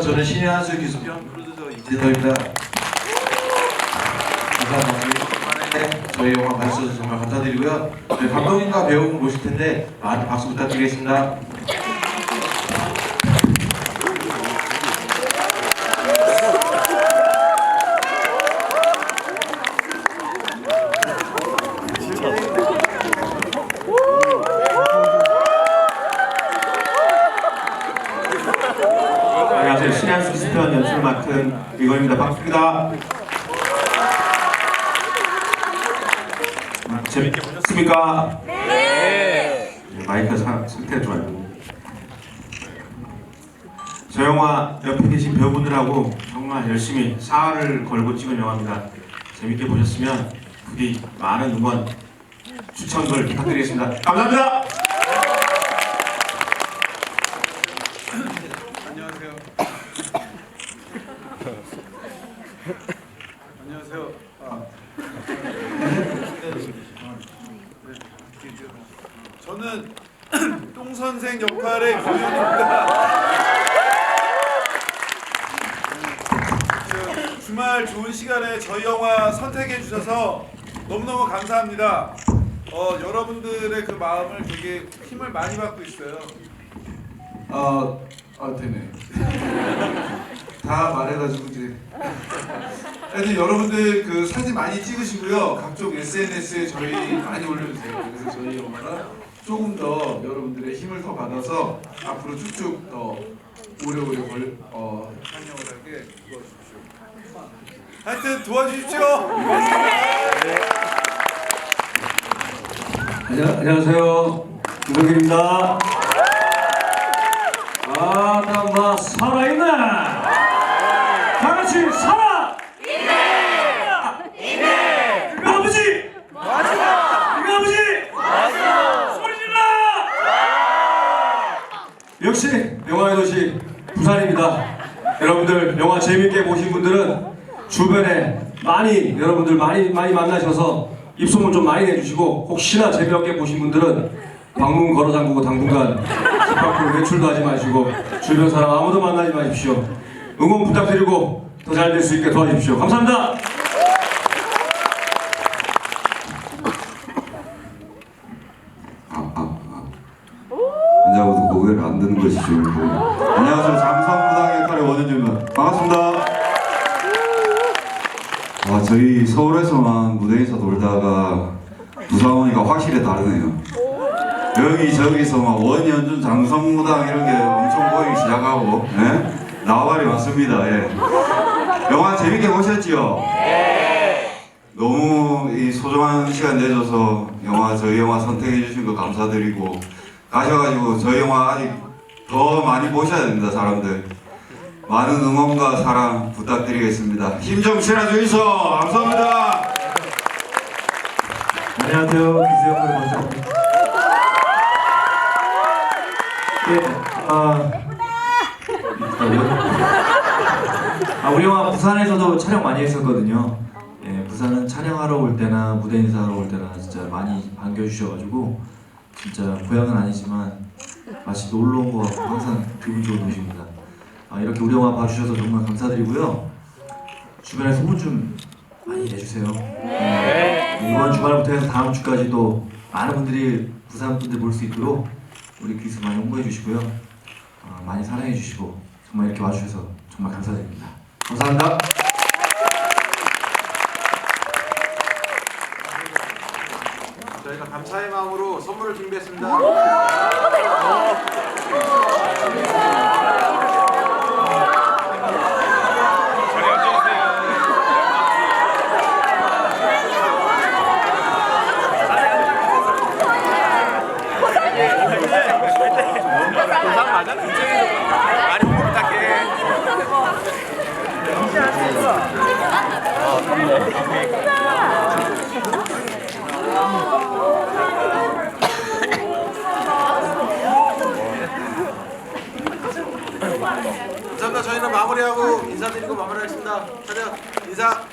저는 신의 한수 기수편 프로듀서 이재덕입니다. 감사합니다. 오랜만에 저희 영화 봐주셔서 정말 감사드리고요. 저희 감독님과 배우분 모실 텐데 많은 박수 부탁드리겠습니다. 안녕하세요. 신한수 기수편 연출을 맡은 이건입니다. 반갑습니다. 아, 재밌게 보셨습니까? 네. 마이크 사- 상태 좋아요. 저 영화 옆에 계신 배우분들하고 정말 열심히 사활을 걸고 찍은 영화입니다. 재밌게 보셨으면 부디 많은 응원, 추천글 부탁드리겠습니다. 감사합니다. 안녕하세요. 안녕하세요. 아. 저는 똥 선생 역할의 김현입니다. 저 주말 좋은 시간에 저희 영화 선택해 주셔서 너무너무 감사합니다. 어, 여러분들의 그 마음을 되게 힘을 많이 받고 있어요. 아, 아 되네. 다 말해가지고 이제. 하여튼 여러분들 그 사진 많이 찍으시고요. 각종 SNS에 저희 많이 올려주세요. 그래서 저희 영화가 조금 더 여러분들의 힘을 더 받아서 앞으로 쭉쭉 더 오래오래 걸, 어, 환영을 하게 도와주십시오. 하여튼 도와주십시오. 안녕, 안녕하세요. 김동길입니다. 아, 나마 살아있네. 다 같이 살아. 있네. 있네. 이거 아버지. 맞아. 이거 아버지. 맞아. 소리 질러. 역시 영화의 도시 부산입니다. 여러분들 영화 재밌게 보신 분들은 주변에 많이 여러분들 많이 많이 만나셔서 입소문 좀 많이 내주시고 혹시나 재미없게 보신 분들은 방문 걸어 잠그고 당분간 집 밖으로 외출도 하지 마시고 주변 사람 아무도 만나지 마십시오. 응원 부탁드리고 더 잘 될 수 있게 도와주십시오. 감사합니다. 앉아고도 고개를 안 드는 것이 좋은데 안녕하세요. 잠성무당 역할의 원현주입니다. 반갑습니다. 아 저희 서울에서만 무대에서 돌다가 부산 오니까 확실히 다르네요. 여기 저기서 막 원현준 장성무당 이런 게 엄청 보이기 시작하고 예? 나발이 많습니다. 예. 영화 재밌게 보셨지요? 너무 이 소중한 시간 내줘서 영화 저희 영화 선택해 주신 거 감사드리고 가셔가지고 저희 영화 아직 더 많이 보셔야 됩니다 사람들 많은 응원과 사랑 부탁드리겠습니다 힘 좀 실어주이소 감사합니다 안녕하세요. 기수역을 먼저. 예, 아, 아, 우리 영화 부산에서도 촬영 많이 했었거든요. 예, 부산은 촬영하러 올 때나 무대 인사하러 올 때나 진짜 많이 반겨주셔가지고 진짜 고향은 아니지만 마치 놀러 온 것 같고 항상 기분 좋은 도시입니다. 아, 이렇게 우리 영화 봐주셔서 정말 감사드리고요. 주변에 소문 좀 많이 내주세요. 네. 이번 주말부터 해서 다음 주까지 도 많은 분들이 부산 분들 볼 수 있도록 우리 기수 많이 홍보해 주시고요. 어, 많이 사랑해 주시고 정말 이렇게 와주셔서 정말 감사드립니다. 감사합니다. 저희가 감사의 마음으로 선물을 준비했습니다. 감사합니다. 저희는 마무리하고 인사드리고 마무리하겠습니다. 차렷 인사.